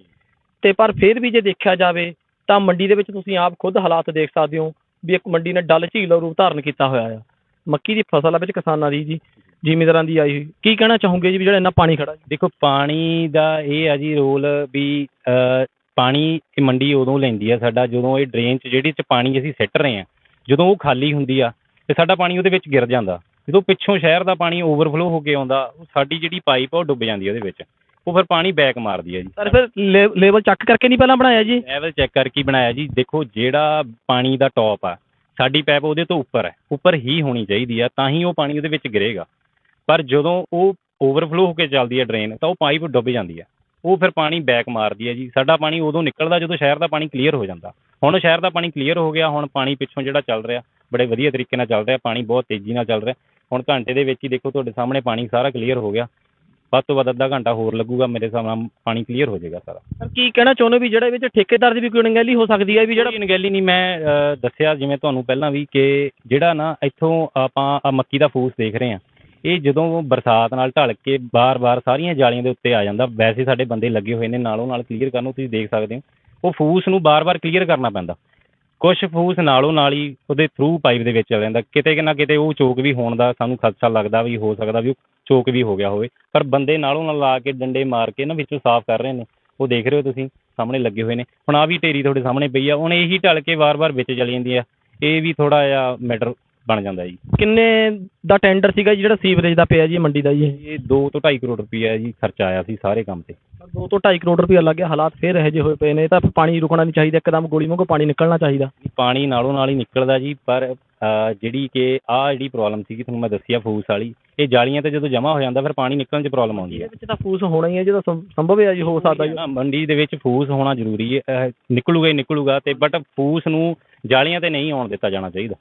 ਤੇ ਪਰ ਫਿਰ ਵੀ ਜੇ ਦੇਖਿਆ ਜਾਵੇ ਤਾਂ ਮੰਡੀ ਦੇ ਵਿੱਚ ਤੁਸੀਂ ਆਪ ਖੁਦ ਹਾਲਾਤ ਦੇਖ ਸਕਦੇ ਹੋ ਵੀ ਇੱਕ ਮੰਡੀ ਨੇ ਡਲ ਝੀਲ ਦਾ ਰੂਪ ਧਾਰਨ ਕੀਤਾ ਹੋਇਆ ਆ। ਮੱਕੀ ਦੀ ਫਸਲ ਆ ਵਿੱਚ ਕਿਸਾਨਾਂ ਦੀ ਜੀ। ਜ਼ਿਮੀਂਦਾਰਾਂ ਦੀ ਆਈ ਹੋਈ। ਕੀ ਕਹਿਣਾ ਚਾਹੋਗੇ ਜੀ ਵੀ ਜਿਹੜਾ ਇੰਨਾ ਪਾਣੀ ਖੜਾ ਜੀ?
ਦੇਖੋ ਪਾਣੀ ਦਾ ਇਹ ਆ ਜੀ ਰੋਲ ਵੀ ਅਹ, ਪਾਣੀ ਇਹ ਮੰਡੀ ਉਦੋਂ ਲੈਂਦੀ ਆ ਸਾਡਾ ਜਦੋਂ ਇਹ ਡਰੇਨ 'ਚ ਜਿਹੜੀ 'ਚ ਪਾਣੀ ਅਸੀਂ ਸਿੱਟ ਰਹੇ ਆ ਜਦੋਂ ਉਹ ਖਾਲੀ ਹੁੰਦੀ ਆ ਤੇ ਸਾਡਾ ਪਾਣੀ ਉਹਦੇ ਵਿੱਚ ਗਿਰ ਜਾਂਦਾ। ਜਦੋਂ ਪਿੱਛੋਂ ਸ਼ਹਿਰ ਦਾ ਪਾਣੀ ਓਵਰਫਲੋ ਹੋ ਕੇ ਆਉਂਦਾ ਉਹ ਸਾਡੀ ਜਿਹੜੀ ਪਾਈਪ ਆ ਉਹ ਡੁੱਬ ਜਾਂਦੀ ਆ ਉਹਦੇ ਵਿੱਚ। ਉਹ ਫਿਰ ਪਾਣੀ ਬੈਕ ਮਾਰਦੀ ਆ ਜੀ।
ਸਰ ਫਿਰ ਲੈਵਲ ਚੱਕ ਕਰਕੇ ਨਹੀਂ ਪਹਿਲਾਂ ਬਣਾਇਆ ਜੀ?
ਲੈਵਲ ਚੈੱਕ ਕਰਕੇ ਹੀ ਬਣਾਇਆ ਜੀ। ਦੇਖੋ ਜਿਹੜਾ ਪਾਣੀ ਦਾ ਟੌਪ ਆ ਸਾਡੀ ਪੈਪ ਉਹਦੇ ਤੋਂ ਉੱਪਰ ਹੈ ਉੱਪਰ ਹੀ ਹੋਣੀ ਚਾਹੀਦੀ ਆ ਤਾਂ ਹੀ ਉਹ ਪਾਣੀ ਉਹਦੇ ਵਿੱਚ ਗਿਰੇਗਾ। ਪਰ ਜਦੋਂ ਉਹ ਓਵਰਫਲੋ ਹੋ ਕੇ ਚੱਲਦੀ ਹੈ ਡਰੇਨ ਤਾਂ ਉਹ ਪਾਈਪ ਡੁੱਬ ਜਾਂਦੀ ਆ ਉਹ ਫਿਰ ਪਾਣੀ ਬੈਕ ਮਾਰਦੀ ਹੈ ਜੀ। ਸਾਡਾ ਪਾਣੀ ਉਦੋਂ ਨਿਕਲਦਾ ਜਦੋਂ ਸ਼ਹਿਰ ਦਾ ਪਾਣੀ ਕਲੀਅਰ ਹੋ ਜਾਂਦਾ। ਹੁਣ ਸ਼ਹਿਰ ਦਾ ਪਾਣੀ ਕਲੀਅਰ ਹੋ ਗਿਆ ਹੁਣ ਪਾਣੀ ਪਿੱਛੋਂ ਜਿਹੜਾ ਚੱਲ ਰਿਹਾ ਬੜੇ ਵਧੀਆ ਤਰੀਕੇ ਨਾਲ ਚੱਲ ਰਿਹਾ ਪਾਣੀ ਬਹੁਤ ਤੇਜ਼ੀ ਨਾਲ ਚੱਲ ਰਿਹਾ। ਹੁਣ ਘੰਟੇ ਦੇ ਵਿੱਚ ਹੀ ਦੇਖੋ ਤੁਹਾਡੇ ਸਾਹਮਣੇ ਪਾਣੀ ਸਾਰਾ ਕਲੀਅਰ ਹੋ ਗਿਆ। ਵੱਧ ਤੋਂ ਵੱਧ ਅੱਧਾ ਘੰਟਾ ਹੋਰ ਲੱਗੂਗਾ ਮੇਰੇ ਹਿਸਾਬ ਨਾਲ ਪਾਣੀ ਕਲੀਅਰ ਹੋ ਜਾਏਗਾ ਸਾਰਾ।
ਸਰ ਕੀ ਕਹਿਣਾ ਚਾਹੁੰਦੇ ਵੀ ਜਿਹੜੇ ਵਿੱਚ ਠੇਕੇਦਾਰ ਦੀ ਵੀ ਕੋਈ ਅਣਗਹਿਲੀ ਹੋ ਸਕਦੀ ਹੈ ਵੀ ਜਿਹੜਾ
ਅਣਗਹਿਲੀ ਨਹੀਂ ਮੈਂ ਦੱਸਿਆ ਜਿਵੇਂ ਤੁਹਾਨੂੰ ਪਹਿਲਾਂ ਵੀ ਕਿ ਜਿਹੜਾ ਨਾ ਇੱਥੋਂ ਆਪਾਂ ਆਹ ਮੱਕੀ ਦਾ ਫੂਸ ਦੇਖ ਰਹੇ ਹਾਂ। ਇਹ ਜਦੋਂ ਬਰਸਾਤ ਨਾਲ ਢਲ ਕੇ ਬਾਰ-ਬਾਰ ਸਾਰੀਆਂ ਜਾਲੀਆਂ ਦੇ ਉੱਤੇ ਆ ਜਾਂਦਾ, ਵੈਸੇ ਸਾਡੇ ਬੰਦੇ ਲੱਗੇ ਹੋਏ ਨੇ, ਨਾਲੋਂ ਨਾਲ ਕਲੀਅਰ ਕਰਨ ਨੂੰ ਤੁਸੀਂ ਦੇਖ ਸਕਦੇ ਹੋ। ਉਹ ਫੂਸ ਨੂੰ ਬਾਰ-ਬਾਰ ਕਲੀਅਰ ਕਰਨਾ ਪੈਂਦਾ। ਕੁਝ ਫੂਸ ਨਾਲੋਂ ਨਾਲ ਹੀ ਉਹਦੇ ਥਰੂ ਪਾਈਪ ਦੇ ਵਿੱਚ ਚਲ ਜਾਂਦਾ। ਕਿਤੇ ਕਿ ਨਾ ਕਿਤੇ ਉਹ ਚੋਕ ਵੀ ਹੋਣ ਦਾ ਸਾਨੂੰ ਖਦਸ਼ਾ ਲੱਗਦਾ ਵੀ, ਹੋ ਸਕਦਾ ਵੀ ਉਹ ਚੋਕ ਵੀ ਹੋ ਗਿਆ ਹੋਵੇ। ਪਰ ਬੰਦੇ ਨਾਲੋਂ ਨਾਲ ਲਾ ਕੇ ਡੰਡੇ ਮਾਰ ਕੇ ਨਾ ਵਿੱਚੋਂ ਸਾਫ਼ ਕਰ ਰਹੇ ਨੇ, ਉਹ ਦੇਖ ਰਹੇ ਹੋ ਤੁਸੀਂ, ਸਾਹਮਣੇ ਲੱਗੇ ਹੋਏ ਨੇ। ਹੁਣ ਆ ਵੀ ਢੇਰੀ ਤੁਹਾਡੇ ਸਾਹਮਣੇ ਪਈ ਆ, ਹੁਣ ਇਹੀ ਢਲ ਕੇ ਵਾਰ-ਵਾਰ ਵਿੱਚ ਚਲੀ ਜਾਂਦੀ ਆ। ਇਹ ਵੀ ਥੋੜਾ ਜਿਹਾ ਮੈਟਰ ਬਣ ਜਾਂਦਾ ਜੀ।
ਕਿੰਨੇ ਦਾ ਟੈਂਡਰ ਸੀਗਾ ਜੀ ਜਿਹੜਾ ਸੀਵਰੇਜ ਦਾ ਪਿਆ ਜੀ ਮੰਡੀ ਦਾ ਜੀ? ਇਹ
ਇਹ 2 ਤੋਂ 2.5 ਕਰੋੜ ਰੁਪਈਆ ਜੀ ਖਰਚਾ ਆਇਆ ਸੀ ਸਾਰੇ ਕੰਮ ਤੇ।
ਦੋ ਤੋਂ 2.5 ਕਰੋੜ ਰੁਪਏ ਲੱਗ ਗਿਆ। ਹਾਲਾਤ ਫੇਰ ਇਹੋ ਜਿਹੇ ਹੋਏ ਪਏ ਨੇ ਇਹ ਤਾਂ ਪਾਣੀ ਰੁਕਣਾ ਨਹੀਂ ਚਾਹੀਦਾ ਇੱਕਦਮ ਗੋਲੀ ਵਾਂਗੂ ਪਾਣੀ ਨਿਕਲਣਾ ਚਾਹੀਦਾ।
ਪਾਣੀ ਨਾਲੋਂ ਨਾਲ ਹੀ ਨਿਕਲਦਾ ਜੀ ਪਰ ਅਹ, ਜਿਹੜੀ ਕਿ ਆ ਜਿਹੜੀ ਪ੍ਰੋਬਲਮ ਸੀਗੀ ਤੁਹਾਨੂੰ ਮੈਂ ਦੱਸਿਆ ਫੂਸ ਵਾਲੀ ਇਹ ਜਾਲੀਆਂ ਤੇ ਜਦੋਂ ਜਮ੍ਹਾਂ ਹੋ ਜਾਂਦਾ ਫਿਰ ਪਾਣੀ ਨਿਕਲਣ 'ਚ ਪ੍ਰੋਬਲਮ ਆਉਂਦੀ
ਇਹਦੇ
ਹੈ
ਵਿੱਚ ਤਾਂ ਫੂਸ ਹੋਣਾ ਹੀ ਹੈ ਜਿਹਦਾ ਸੰ- ਸੰਭਵ ਹੈ ਜੀ ਹੋ ਸਕਦਾ ਜੀ।
ਨਾ ਮੰਡੀ ਦੇ ਵਿੱਚ ਫੂਸ ਹੋਣਾ ਜ਼ਰੂਰੀ ਹੈ ਅਹ, ਨਿਕਲੂਗਾ ਹੀ ਨਿਕਲੂਗਾ ਤੇ ਬਟ ਫੂਸ ਨੂੰ ਜਾਲੀਆਂ ਤੇ ਨਹੀਂ ਆਉਣ ਦਿੱਤਾ ਜਾਣਾ ਚਾਹੀਦਾ।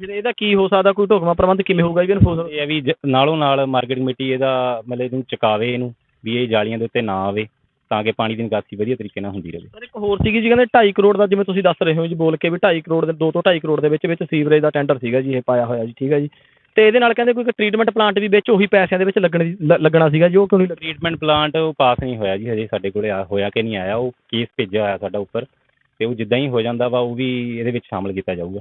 ਫਿਰ ਇਹਦਾ ਕੀ ਹੋ ਸਕਦਾ? ਕੋਈ ਢੁਕਵਾਂ ਪ੍ਰਬੰਧ ਕਿਵੇਂ ਹੋਊਗਾ ਜੀ ਇਹਨੂੰ? ਫੂਸ
ਇਹ ਵੀ ਜ- ਨਾਲੋਂ ਨਾਲ ਮਾਰਕੀਟ ਕਮੇਟੀ ਇਹਦਾ ਮਤਲਬ ਇਹਨੂੰ ਚੁਕਾਵੇ ਇਹਨੂੰ ਵੀ ਇਹ ਜਾਲੀਆਂ ਦੇ ਉੱਤੇ ਨਾ ਆਵੇ ਤਾਂ ਕਿ ਪਾਣੀ ਦੀ ਨਿਕਾਸੀ ਵਧੀਆ ਤਰੀਕੇ ਨਾਲ ਹੁੰਦੀ ਰਹੇ।
ਸਰ ਇੱਕ ਹੋਰ ਸੀਗੀ ਜੀ ਕਹਿੰਦੇ 2.5 ਕਰੋੜ ਦਾ ਜਿਵੇਂ ਤੁਸੀਂ ਦੱਸ ਰਹੇ ਹੋ ਜੀ ਬੋਲ ਕੇ ਵੀ 2.5 ਕਰੋੜ ਦੇ 2 ਤੋਂ 2.5 ਕਰੋੜ ਦੇ ਵਿੱਚ ਵਿੱਚ ਸੀਵਰੇਜ ਦਾ ਟੈਂਡਰ ਸੀਗਾ ਜੀ ਇਹ ਪਾਇਆ ਹੋਇਆ ਜੀ ਠੀਕ ਹੈ ਜੀ। ਤੇ ਇਹਦੇ ਨਾਲ ਕਹਿੰਦੇ ਕੋਈ ਟ੍ਰੀਟਮੈਂਟ ਪਲਾਂਟ ਵੀ ਵਿੱਚ ਉਹੀ ਪੈਸਿਆਂ ਦੇ ਵਿੱਚ ਲੱਗਣ ਦੀ- ਲ- ਲੱਗਣਾ ਸੀਗਾ ਜੀ ਉਹ ਕਿਉਂ ਨਹੀਂ ਲੱਗਿਆ?
ਟ੍ਰੀਟਮੈਂਟ ਪਲਾਂਟ ਉਹ ਪਾਸ ਨਹੀਂ ਹੋਇਆ ਜੀ ਹਜੇ ਸਾਡੇ ਕੋਲੇ ਆ ਹੋਇਆ ਕਿ ਨਹੀਂ ਆਇਆ ਉਹ ਕੇਸ ਭੇਜਿਆ ਹੋਇਆ ਸਾਡਾ ਉੱਪਰ ਤੇ ਉਹ ਜਿੱਦਾਂ ਹੀ ਹੋ ਜਾਂਦਾ ਵਾ ਉਹ ਵੀ ਇਹਦੇ ਵਿੱਚ ਸ਼ਾਮਲ ਕੀਤਾ ਜਾਊਗਾ।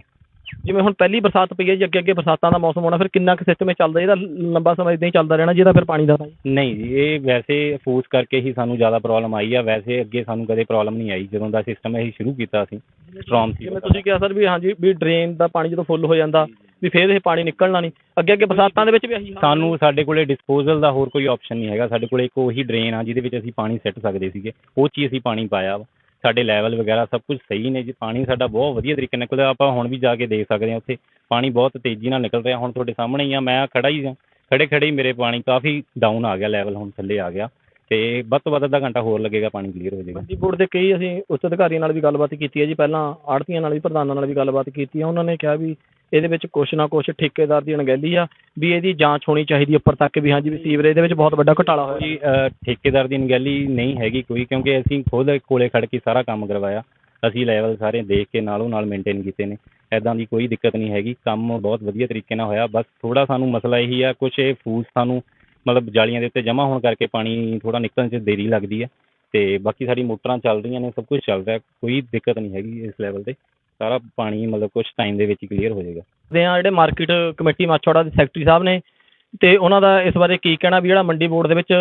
ਜਿਵੇਂ ਹੁਣ ਪਹਿਲੀ ਬਰਸਾਤ ਪਈ ਹੈ ਜੀ ਅੱਗੇ ਅੱਗੇ ਬਰਸਾਤਾਂ ਦਾ ਮੌਸਮ ਹੋਣਾ ਫਿਰ ਕਿੰਨਾ ਕੁ ਸਿਸਟਮ ਇਹ ਚੱਲਦਾ ਇਹਦਾ ਲੰਬਾ ਸਮਾਂ ਇਦਾਂ ਹੀ ਚੱਲਦਾ ਰਹਿਣਾ ਜਿਹਦਾ ਫਿਰ ਪਾਣੀ ਦਾ ਤਾਂ ਜੀ।
ਨਹੀਂ ਜੀ ਇਹ ਵੈਸੇ ਫੋਰਸ ਕਰਕੇ ਹੀ ਸਾਨੂੰ ਜ਼ਿਆਦਾ ਪ੍ਰੋਬਲਮ ਆਈ ਆ। ਵੈਸੇ ਅੱਗੇ ਸਾਨੂੰ ਕਦੇ ਪ੍ਰੋਬਲਮ ਨਹੀਂ ਆਈ ਜਦੋਂ ਦਾ ਸਿਸਟਮ ਇਹ ਸ਼ੁਰੂ ਕੀਤਾ ਸੀ ਸਟਰੋਂਗ ਸੀ।
ਜਿਵੇਂ ਤੁਸੀਂ ਕਿਹਾ ਸਰ ਵੀ ਹਾਂਜੀ ਵੀ ਡਰੇਨ ਦਾ ਪਾਣੀ ਜਦੋਂ ਫੁੱਲ ਹੋ ਜਾਂਦਾ ਵੀ ਫਿਰ ਇਹ ਪਾਣੀ ਨਿਕਲਣਾ ਨਹੀਂ। ਅੱਗੇ ਅੱਗੇ ਬਰਸਾਤਾਂ ਦੇ ਵਿੱਚ ਵੀ ਹਾਲ
ਸਾਨੂੰ ਸਾਡੇ ਕੋਲੇ ਡਿਸਪੋਜ਼ਲ ਦਾ ਹੋਰ ਕੋਈ ਆਪਸ਼ਨ ਨਹੀਂ ਹੈਗਾ। ਸਾਡੇ ਕੋਲੇ ਇੱਕ ਉਹੀ ਡਰੇਨ ਆ ਜਿਹਦੇ ਵਿੱਚ ਅਸੀਂ ਪਾਣੀ ਸਿੱਟ ਸਕਦੇ ਸੀਗੇ। ਉਹ 'ਚ ਹੀ ਅਸੀਂ ਪਾਣੀ ਪਾਇਆ ਵਾ। ਸਾਡੇ ਲੈਵਲ ਵਗੈਰਾ ਸਭ ਕੁਝ ਸਹੀ ਨੇ ਜੀ, ਪਾਣੀ ਸਾਡਾ ਬਹੁਤ ਵਧੀਆ ਤਰੀਕੇ ਨਾਲ ਨਿਕਲਦਾ, ਆਪਾਂ ਹੁਣ ਵੀ ਜਾ ਕੇ ਦੇਖ ਸਕਦੇ ਹਾਂ ਉੱਥੇ, ਪਾਣੀ ਬਹੁਤ ਤੇਜ਼ੀ ਨਾਲ ਨਿਕਲ ਰਿਹਾ, ਹੁਣ ਤੁਹਾਡੇ ਸਾਹਮਣੇ ਹੀ ਆ, ਮੈਂ ਖੜਾ ਹੀ ਹਾਂ ਖੜੇ ਖੜ੍ਹੇ ਹੀ ਮੇਰੇ ਪਾਣੀ ਕਾਫੀ ਡਾਊਨ ਆ ਗਿਆ ਲੈਵਲ ਹੁਣ ਥੱਲੇ ਆ ਗਿਆ, ਤੇ ਵੱਧ ਤੋਂ ਵੱਧ ਅੱਧਾ ਘੰਟਾ ਹੋਰ ਲੱਗੇਗਾ, ਪਾਣੀ ਕਲੀਅਰ ਹੋ ਜਾਏਗਾ।
ਜੀ ਬੋਰਡ ਦੇ ਕਈ ਅਸੀਂ ਉੱਚ ਅਧਿਕਾਰੀਆਂ ਨਾਲ ਵੀ ਗੱਲਬਾਤ ਕੀਤੀ ਹੈ ਜੀ, ਪਹਿਲਾਂ ਆੜਤੀਆਂ ਨਾਲ ਵੀ, ਪ੍ਰਧਾਨਾਂ ਨਾਲ ਵੀ ਗੱਲਬਾਤ ਕੀਤੀ ਹੈ, ਉਹਨਾਂ ਨੇ ਕਿਹਾ ਵੀ ਇਹਦੇ ਵਿੱਚ ਕੁਛ ਨਾ ਕੁਛ ਠੇਕੇਦਾਰ ਦੀ ਅਣਗਹਿਲੀ ਆ ਵੀ ਇਹਦੀ ਜਾਂਚ ਹੋਣੀ ਚਾਹੀਦੀ ਉੱਪਰ ਤੱਕ ਵੀ। ਹਾਂਜੀ ਵੀ ਸੀਵਰੇਜ ਦੇ ਵਿੱਚ ਬਹੁਤ ਵੱਡਾ ਘੁਟਾਲਾ ਹੋਇਆ।
ਜੀ ਅ, ਠੇਕੇਦਾਰ ਦੀ ਅਣਗਹਿਲੀ ਨਹੀਂ ਹੈਗੀ ਕੋਈ ਕਿਉਂਕਿ ਅਸੀਂ ਖੁਦ ਕੋਲੇ ਖੜ ਕੇ ਸਾਰਾ ਕੰਮ ਕਰਵਾਇਆ। ਅਸੀਂ ਲੈਵਲ ਸਾਰੇ ਦੇਖ ਕੇ ਨਾਲੋਂ ਨਾਲ ਮੇਨਟੇਨ ਕੀਤੇ ਨੇ। ਐਦਾਂ ਦੀ ਕੋਈ ਦਿੱਕਤ ਨਹੀਂ ਹੈਗੀ। ਕੰਮ ਬਹੁਤ ਵਧੀਆ ਤਰੀਕੇ ਨਾਲ ਹੋਇਆ। ਬਸ ਥੋੜਾ ਸਾਨੂੰ ਮਸਲਾ ਇਹੀ ਆ ਕੁਛ ਇਹ ਫੂਸ ਸਾਨੂੰ ਮਤਲਬ ਜਾਲੀਆਂ ਦੇ ਉੱਤੇ ਜਮ੍ਹਾਂ ਹੋਣ ਕਰਕੇ ਪਾਣੀ ਥੋੜਾ ਨਿਕਲਣ 'ਚ ਦੇਰੀ ਲੱਗਦੀ ਹੈ ਤੇ ਬਾਕੀ ਸਾਡੀ ਮੋਟਰਾਂ ਚੱਲ ਰਹੀਆਂ ਨੇ ਸਭ ਕੁਝ ਚੱਲ ਰਿਹਾ। ਕੋਈ ਦਿੱਕਤ ਨਹੀਂ ਹੈਗੀ ਇਸ ਲੈਵਲ ਤੇ। ਸਾਰਾ ਪਾਣੀ ਮਤਲਬ ਕੁਝ ਟਾਈਮ ਦੇ ਵਿੱਚ ਕਲੀਅਰ ਹੋ ਜਾਏਗਾ।
ਦੇ ਆ ਜਿਹੜੇ ਮਾਰਕੀਟ ਕਮੇਟੀ ਮਾਛੋੜਾ ਦੇ ਸੈਕਟਰੀ ਸਾਹਿਬ ਨੇ ਤੇ ਉਹਨਾਂ ਦਾ ਇਸ ਬਾਰੇ ਕੀ ਕਹਿਣਾ ਵੀ ਜਿਹੜਾ ਮੰਡੀ ਬੋਰਡ ਦੇ ਵਿੱਚ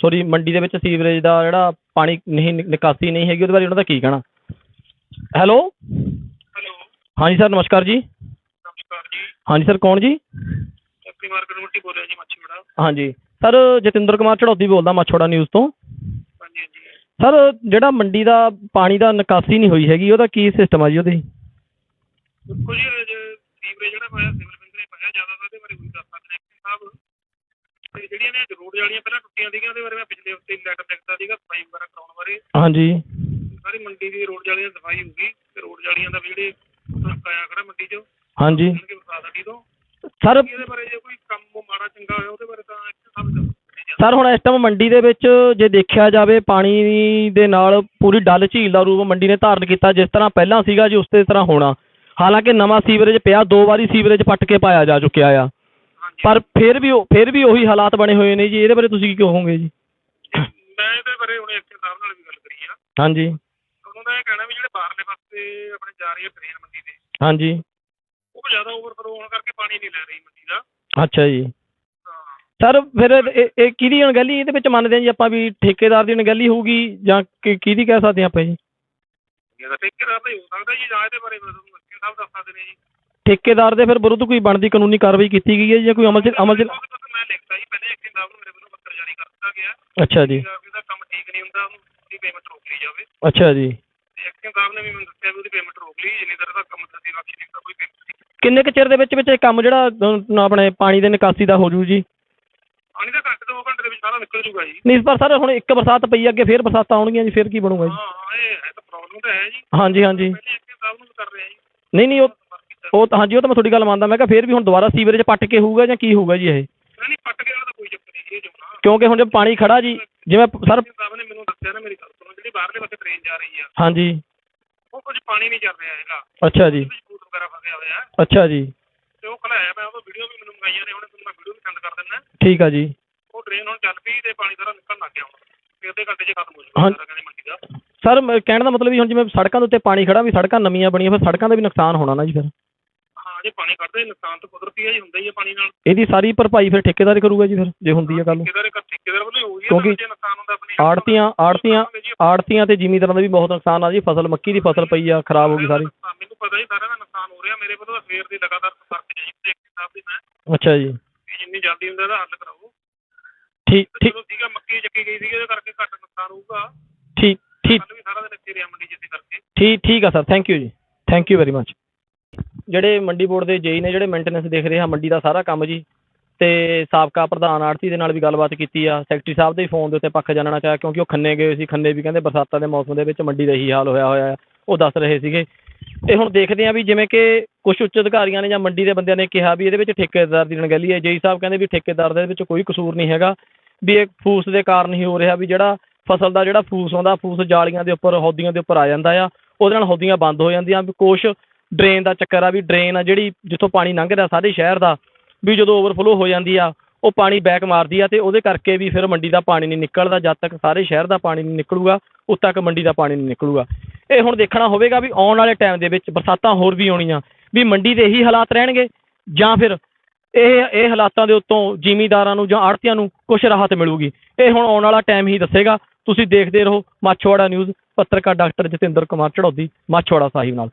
ਸੌਰੀ ਮੰਡੀ ਦੇ ਵਿੱਚ ਸੀਵਰੇਜ ਦਾ ਜਿਹੜਾ ਪਾਣੀ ਨਹੀਂ ਨਿਕਾਸੀ ਨਹੀਂ ਹੈਗੀ ਉਹਦੇ ਬਾਰੇ ਉਹਨਾਂ ਦਾ ਕੀ ਕਹਿਣਾ? ਹੈਲੋ
ਹੈਲੋ
ਹਾਂਜੀ ਸਰ ਨਮਸਕਾਰ ਜੀ।
ਨਮਸਕਾਰ ਜੀ।
ਹਾਂਜੀ ਸਰ ਕੌਣ ਜੀ?
ਸੈਕਟਰੀ ਮਾਰਕੀਟ ਕਮੇਟੀ ਬੋਲ ਰਿਹਾ ਜੀ ਮੱਛੀਵਾੜਾ
ਹਾਂਜੀ। ਸਰ ਜਤਿੰਦਰ ਕੁਮਾਰ ਚੜੌਦੀ ਬੋਲਦਾ ਮਾਛੋੜਾ ਨਿਊਜ਼ ਤੋਂ।
ਹਾਂਜੀ ਹਾਂਜੀ।
ਸਰ ਜਿਹੜਾ ਮੰਡੀ ਦਾ ਪਾਣੀ ਦਾ ਨਿਕਾਸੀ ਨਹੀਂ ਹੋਈ ਹੈਗੀ ਉਹਦਾ ਕੀ ਸਿਸਟਮ ਆ ਜੀ ਉਹਦੇ?
ਦੇਖੋ ਜੀ ਸੀਵਰੇਜ ਜਿਹੜਾ ਪਾਇਆ ਸਿਵਲ ਬਿੰਦ ਨੇ ਪਾਇਆ ਜ਼ਿਆਦਾ ਤਾਂ ਇਹਦੇ ਬਾਰੇ ਕੋਈ ਦੱਸ ਸਕਦੇ ਸਾਹਿਬ। ਤੇ ਜਿਹੜੀਆਂ ਨੇ ਰੋਡ ਵਾਲੀਆਂ ਪਹਿਲਾਂ ਟੁੱਟੀਆਂ ਸੀਗੀਆਂ ਉਹਦੇ ਬਾਰੇ ਮੈਂ ਪਿਛਲੇ ਹਫ਼ਤੇ ਲੈਟਰ ਲਿਖਤਾ ਸੀਗਾ ਸਫ਼ਾਈ ਵਗੈਰਾ ਕਰਾਉਣ ਬਾਰੇ।
ਹਾਂਜੀ।
ਸਾਰੀ ਮੰਡੀ ਦੀ ਰੋਡ ਵਾਲੀਆਂ ਸਫ਼ਾਈ ਹੋ ਗਈ ਤੇ ਰੋਡ ਵਾਲੀਆਂ ਦਾ ਵੀ ਜਿਹੜੇ ਟਰੱਕ ਆਇਆ ਖੜਾ ਮੰਡੀ 'ਚ
ਹਾਂਜੀ।
ਬਤਾ ਦਿੱਤੀ ਤੋਂ?
ਸਰ
ਇਹਦੇ ਬਾਰੇ ਜੇ ਕੋਈ ਕੰਮ ਮਾੜਾ ਚੰਗਾ ਹੋਇਆ ਉਹਦੇ ਬਾਰੇ ਤਾਂ ਇੱਕ ਸਭ ਦੱਸੋ
ਸਰ ਹੁਣ ਇਸ ਟਾਈਮ ਮੰਡੀ ਦੇ ਵਿੱਚ ਜੇ ਦੇਖਿਆ ਜਾਵੇ ਪਾਣੀ ਦੇ ਨਾਲ ਪੂਰੀ ਡੱਲ ਝੀਲ ਦਾ ਰੂਪ ਮੰਡੀ ਨੇ ਧਾਰਨ ਕੀਤਾ ਜਿਸ ਤਰ੍ਹਾਂ ਪਹਿਲਾਂ ਸੀਗਾ ਜੀ ਉਸੇ ਤਰ੍ਹਾਂ ਹੋਣਾ। ਹਾਲਾਂਕਿ ਨਵਾਂ ਸੀਵਰੇਜ ਪਿਆ ਦੋ ਵਾਰੀ ਸੀਵਰੇਜ ਪੱਟ ਕੇ ਪਾਇਆ ਜਾ ਚੁੱਕਿਆ ਆ। ਪਰ ਫਿਰ ਵੀ ਉਹ ਫਿਰ ਵੀ ਉਹੀ ਹਾਲਾਤ ਬਣੇ ਹੋਏ ਨੇ ਜੀ ਇਹਦੇ ਬਾਰੇ ਤੁਸੀਂ ਕੀ ਕਹੋਗੇ ਜੀ?
ਮੈਂ ਇਹਦੇ ਬਾਰੇ ਹੁਣ ਐਕਸ਼ਨ ਸਾਹਿਬ ਨਾਲ ਵੀ ਗੱਲ ਕਰੀ ਆ।
ਹਾਂਜੀ।
ਉਹਨਾਂ ਦਾ ਇਹ ਕਹਿਣਾ ਵੀ ਜਿਹੜੇ ਬਾਹਰਲੇ ਪਾਸੇ ਆਪਣੇ ਜਾ ਰਹੀ ਹੈ ਟ੍ਰੇਨ ਮੰਡੀ ਤੇ
ਹਾਂਜੀ।
ਉਹ ਜ਼ਿਆਦਾ ਓਵਰਫਲੋ ਹੋਣ ਕਰਕੇ ਪਾਣੀ ਨਹੀਂ ਲੈ ਰਹੀ ਮੰਡੀ ਦਾ।
ਅੱਛਾ ਜੀ। ਸਰ ਫਿਰ ਇਹ ਇਹ ਕਿਹਦੀ ਅਣਗਹਿਲੀ? ਇਹਦੇ ਵਿੱਚ ਮੰਨਦੇ ਹਾਂ ਜੀ ਆਪਾਂ ਵੀ ਠੇਕੇਦਾਰ ਦੀ ਅਣਗਹਿਲੀ ਹੋਊਗੀ ਜਾਂ ਕਿ- ਕਿਹਦੀ ਕਹਿ ਸਕਦੇ ਹਾਂ ਆਪਾਂ ਜੀ?
ਠੇਕੇਦਾਰ
ਦੇ ਫਿਰ ਵਿਰੁੱਧ ਕੋਈ ਬਣਦੀ ਕਾਨੂੰਨੀ ਕਾਰਵਾਈ ਕੀਤੀ ਗਈ ਹੈ ਜੀ ਕੋਈ ਅਮਲ 'ਚ ਅਮਲ 'ਚ
ਉਹਦੇ ਪਾਸੇ ਮੈਂ ਲਿਖਤਾ ਜੀ ਪਹਿਲੇ ਐਕਸ਼ਨ ਸਾਹਿਬ ਨੂੰ ਮੇਰੇ ਵੱਲੋਂ ਪੱਤਰ ਜਾਰੀ ਕਰ ਦਿੱਤਾ ਗਿਆ।
ਅੱਛਾ ਜੀ।
ਕਿ ਉਹਦਾ ਕੰਮ ਠੀਕ ਨਹੀਂ ਹੁੰਦਾ ਉਹਨੂੰ ਉਹਦੀ ਪੇਮੈਂਟ ਰੋਕ ਲਈ ਜਾਵੇ।
ਅੱਛਾ ਜੀ।
ਤੇ ਐਕਸ਼ਨ ਸਾਹਿਬ ਨੇ ਵੀ ਮੈਨੂੰ ਦੱਸਿਆ ਵੀ ਉਹਦੀ ਪੇਮੈਂਟ ਰੋਕ ਲਈ ਜਿੰਨੀ ਦੇਰ ਦਾ ਕੰਮ ਤੁਸੀਂ ਰਾਖੀ ਨਹੀਂ ਦਾ ਕੋਈ ਪੇਮੈਂਟ ਨਹੀਂ।
ਕਿੰਨੇ ਕੁ ਚਿਰ ਦੇ ਵਿੱਚ ਵਿੱਚ ਇਹ ਕੰਮ ਜਿਹੜਾ ਅਹ, ਆਪਣੇ ਪਾਣੀ ਦੇ ਨਿਕਾਸੀ ਦਾ ਹੋ ਜੂ ਜੀ?
ਪਾਣੀ ਦਾ ਘੰਟੇ ਦੋ ਘੰਟੇ ਦੇ ਵਿੱਚ ਸਾਰਾ ਨਿਕਲ ਜੂਗਾ ਜੀ।
ਨਹੀਂ ਪਰ ਸਰ ਹੁਣ ਇੱਕ ਬਰਸਾਤ ਪਈ ਅੱਗੇ ਫੇਰ ਬਰਸਾਤਾਂ ਆਉਣਗੀਆਂ ਜੀ ਫੇਰ ਕੀ ਬਣੂਗਾ ਜੀ?
ਹਾਂ ਹਾਂ ਇਹ ਹੈ ਤਾਂ ਪ੍ਰੋਬਲਮ ਤਾਂ ਹੈ ਜੀ।
ਹਾਂਜੀ ਹਾਂਜੀ।
ਪਹਿਲੇ ਐਕਸ਼ਨ ਸਾਹਿਬ ਨੂੰ ਵੀ ਕਰ ਰਹੇ ਆ ਜੀ।
ਨਹੀਂ ਨਹੀਂ ਉਹ ਉਹ ਤਾਂ ਹਾਂਜੀ ਉਹ ਤਾਂ ਮੈਂ ਤੁਹਾਡੀ ਗੱਲ ਮੰਨਦਾ ਮੈਂ ਕਿਹਾ ਫੇਰ ਵੀ ਹੁਣ ਦੁਬਾਰਾ ਸੀਵਰੇਜ ਪੱਟ ਕੇ ਹੋਊਗਾ ਜਾਂ ਕੀ ਹੋਊਗਾ ਜੀ ਇਹ?
ਨਹੀਂ ਨਹੀਂ ਪੱਟ ਗਿਆ ਤਾਂ ਕੋਈ ਚੱਕਰ ਨਹੀਂ ਇਹ ਜਮਨਾ
ਕਿਉਂਕਿ ਹੁਣ ਜੇ ਪਾਣੀ ਖੜਾ ਜੀ ਜਿਵੇਂ ਸਰ
ਸਾਹਿਬ ਨੇ ਮੈਨੂੰ ਦੱਸਿਆ ਨਾ ਮੇਰੀ ਗੱਲ ਸੁਣੋ ਜਿਹੜੀ ਬਾਹਰਲੇ ਪਾਸੇ ਟ੍ਰੇਨ ਜਾ ਰਹੀ ਆ
ਹਾਂਜੀ।
ਉਹ ਕੁਝ ਪਾਣੀ ਨਹੀਂ ਚੱਲ ਰਿਹਾ ਹੈਗਾ।
ਅੱਛਾ ਜੀ।
ਉਹਦੇ ਵਿੱਚ ਫੂਡ ਵਗੈਰਾ ਫਸਿਆ ਹੋਇਆ।
ਅੱਛਾ ਜੀ।
ਤੇ ਉਹ ਖਲਾਇਆ ਮੈਂ ਉਹ ਵੀਡੀਓ ਵੀ ਮੈਨੂੰ ਮੰਗਾਈਆਂ ਨੇ ਹੁਣ ਤੁਹਾਨੂੰ ਮੈਂ ਵੀਡੀਓ ਵੀ ਸੈਂਡ ਕਰ ਦਿੰਦਾ।
ਠੀਕ ਆ ਜੀ।
ਉਹ ਟ੍ਰੇਨ ਹੁਣ ਚੱਲ ਪਈ ਤੇ ਪਾਣੀ ਸਾਰਾ ਨਿਕਲਣ ਲੱਗ ਗਿਆ ਹੁਣ। ਤੇ ਅੱਧੇ ਘੰਟੇ 'ਚ ਖਤਮ ਹੋ
ਹਾਂ।
ਜੂਗਾ ਸਾਰਾ ਕਹਿੰਦੇ ਮੰਡੀ ਦਾ।
ਸਰ ਮੈਂ ਕਹਿਣ ਦਾ ਮਤਲਬ ਵੀ ਹੁਣ ਜਿਵੇਂ ਸੜਕਾਂ ਦੇ ਉੱਤੇ ਪਾਣੀ ਖੜਾ ਵੀ ਸੜਕਾਂ ਨਵੀਆਂ ਬਣੀਆਂ ਫਿਰ ਸੜਕਾਂ ਦਾ ਵੀ ਨੁਕਸਾਨ ਹੋਣਾ ਨਾ ਜੀ ਫਿਰ।
ਹਾਂ ਜੇ ਪਾਣੀ ਕੱਢਦੇ ਨੁਕਸਾਨ ਤਾਂ ਕੁਦਰਤੀ ਹੈ ਜੀ ਹੁੰਦਾ ਹੀ ਹੈ ਪਾਣੀ ਨਾਲ।
ਇਹਦੀ ਸਾਰੀ ਭਰਪਾਈ ਫਿਰ ਠੇਕੇਦਾਰ ਹੀ ਕਰੂਗਾ ਜੀ ਫਿਰ ਜੇ ਹੁੰਦੀ ਹੈ ਗੱਲ।
ਠੇਕੇਦਾਰ ਇੱਕ ਠੇਕੇਦਾਰ ਵੱਲੋਂ ਹੀ ਹੋਊਗੀ
ਕਿਉਂਕਿ
ਜੇ ਨੁਕਸਾਨ ਹੁੰਦਾ ਆਪਣੀ
ਆੜਤੀਆਂ ਆੜਤੀਆਂ ਆੜਤੀਆਂ ਤੇ ਜ਼ਿਮੀਂਦਾਰਾਂ ਦਾ ਵੀ ਬਹੁਤ ਨੁਕਸਾਨ ਆ ਜੀ ਫਸਲ ਮੱਕੀ ਦੀ ਫਸਲ ਪਈ ਆ ਖਰਾਬ ਹੋ ਗਈ ਸਾਰੀ।
ਹਾਂ, ਮੈਨੂੰ ਪਤਾ ਹੀ ਸਾਰਿਆਂ ਦਾ ਨੁਕਸਾਨ ਹੋ ਰਿਹਾ। ਮੇਰੇ ਕੋਲ ਤਾਂ ਸਵੇਰ ਦੀ ਲਗਾਤਾਰ ਸੰਪਰਕ ਜਾਈ ਤੇ ਸਾਹਿਬ ਦੀ ਮੈਂ।
ਅੱਛਾ ਜੀ।
ਵੀ ਜਿੰਨੀ ਜਲਦੀ ਹੁੰਦਾ ਇਹਦਾ ਹੱਲ ਕਰਾਓ।
ਠੀਕ ਠੀਕ
ਚਲੋ ਠੀਕ। ਆ ਮੱਕੀ ਚੱਕੀ ਗਈ ਸੀ ਉਹਦੇ ਕਰਕੇ ਘੱਟ ਨੁਕਸਾਨ ਹੋਊਗਾ।
ਠੀਕ ਠੀਕ।
ਕੱਲ ਵੀ ਸਾਰਾ ਦਿਨ ਇੱਥੇ ਰਿਹਾ ਮੰਡੀ ਜਿੱਤੇ ਕਰਕੇ।
ਠੀਕ ਠੀਕ ਆ ਸਰ ਥੈਂਕ ਯੂ ਜੀ। ਥੈਂਕ ਯੂ ਵੈਰੀ ਮੱਚ ਜਿਹੜੇ ਮੰਡੀ ਬੋਰਡ ਦੇ ਜੇਈ ਨੇ ਜਿਹੜੇ ਮੇਨਟੇਨੈਂਸ ਦੇਖ ਰਹੇ ਆ ਮੰਡੀ ਦਾ ਸਾਰਾ ਕੰਮ ਜੀ ਤੇ ਸਾਬਕਾ ਪ੍ਰਧਾਨ ਆੜਤੀ ਦੇ ਨਾਲ ਵੀ ਗੱਲਬਾਤ ਕੀਤੀ ਆ। ਸੈਕਟਰੀ ਸਾਹਿਬ ਦੇ ਫੋਨ ਦੇ ਉੱਤੇ ਪੱਖ ਜਾਣਨਾ ਚਾਹਿਆ ਕਿਉਂਕਿ ਉਹ ਖੰਨੇ ਗਏ ਸੀ ਖੰਨੇ ਵੀ ਕਹਿੰਦੇ ਬਰਸਾਤਾਂ ਦੇ ਮੌਸਮ ਦੇ ਵਿੱਚ ਮੰਡੀ ਦਾ ਇਹੀ ਹਾਲ ਹੋਇਆ ਹੋਇਆ ਹੈ ਉਹ ਦੱਸ ਰਹੇ ਸੀਗੇ। ਇਹ ਹੁਣ ਦੇਖਦੇ ਆ ਵੀ ਜਿਵੇਂ ਕਿ ਕੁਝ ਉੱਚ ਅਧਿਕਾਰੀਆਂ ਨੇ ਜਾਂ ਮੰਡੀ ਦੇ ਬੰਦਿਆਂ ਨੇ ਕਿਹਾ ਵੀ ਇਹਦੇ ਵਿੱਚ ਠੇਕੇਦਾਰ ਦੀ ਅਣਗਹਿਲੀ ਹੈ। ਜੇਈ ਸਾਹਿਬ ਕਹਿੰਦੇ ਵੀ ਠੇਕੇਦਾਰ ਦੇ ਵਿੱਚ ਕੋਈ ਕਸੂਰ ਨਹੀਂ ਹੈਗਾ ਵੀ ਇਹ ਫੂਸ ਦੇ ਕਾਰਨ ਹੀ ਹੋ ਰਿਹਾ ਵੀ ਜਿਹੜਾ ਫਸਲ ਦਾ ਜਿਹੜਾ ਫੂਸ ਆਉਂਦਾ, ਫੂਸ ਜਾਲੀਆਂ ਦੇ ਉੱਪਰ, ਹੌਦੀਆਂ ਦੇ ਉੱਪਰ ਆ ਜਾਂਦਾ ਆ। ਉਹਦੇ ਨਾਲ ਹੌਦੀਆਂ ਬੰਦ ਹੋ ਜਾਂਦੀਆਂ। ਵੀ ਕੁਛ ਡਰੇਨ ਦਾ ਚੱਕਰ ਆ ਵੀ ਡਰੇਨ ਆ ਜਿਹੜੀ ਜਿੱਥੋਂ ਪਾਣੀ ਲੰਘਦਾ ਸਾਰੇ ਸ਼ਹਿਰ ਦਾ ਵੀ ਜਦੋਂ ਓਵਰਫਲੋ ਹੋ ਜਾਂਦੀ ਆ, ਉਹ ਪਾਣੀ ਬੈਕ ਮਾਰਦੀ ਆ ਤੇ ਉਹਦੇ ਕਰਕੇ ਵੀ ਫਿਰ ਮੰਡੀ ਦਾ ਪਾਣੀ ਨਹੀਂ ਨਿਕਲਦਾ। ਜਦ ਤੱਕ ਸਾਰੇ ਸ਼ਹਿਰ ਦਾ ਪਾਣੀ ਨਹੀਂ ਨਿਕਲੂਗਾ, ਉਦ ਤੱਕ ਮੰਡੀ ਦਾ ਪਾਣੀ ਨਹੀਂ ਨਿਕਲੂਗਾ। ਇਹ ਹੁਣ ਦੇਖਣਾ ਹੋਵੇਗਾ ਵੀ ਆਉਣ ਵਾਲੇ ਟਾਈਮ ਦੇ ਵਿੱਚ ਬਰਸਾਤਾਂ ਹੋਰ ਵੀ ਆਉਣੀਆਂ, ਵੀ ਮੰਡੀ ਦੇ ਇਹੀ ਹਾਲਾਤ ਰਹਿਣਗੇ ਜਾਂ ਫਿਰ ਇਹ ਇਹ ਹਾਲਾਤਾਂ ਦੇ ਉੱਤੋਂ ਜ਼ਿਮੀਂਦਾਰਾਂ ਨੂੰ ਜਾਂ ਆੜਤੀਆਂ ਨੂੰ ਕੁਝ ਰਾਹਤ ਮਿਲੂਗੀ। ਇਹ ਹੁਣ ਆਉਣ ਵਾਲਾ ਟਾਈਮ ਹੀ ਦੱਸੇਗਾ। ਤੁਸੀਂ ਦੇਖਦੇ ਰਹੋ ਮਾਛੋਵਾੜਾ ਨਿਊਜ਼ ਪੱਤਰਕਾਰ ਡਾਕਟਰ ਜਤਿੰਦਰ ਕੁਮਾਰ ਚੜੌਦੀ ਮਾਛੋਵਾੜਾ ਸਾਹਿਬ ਨਾਲ।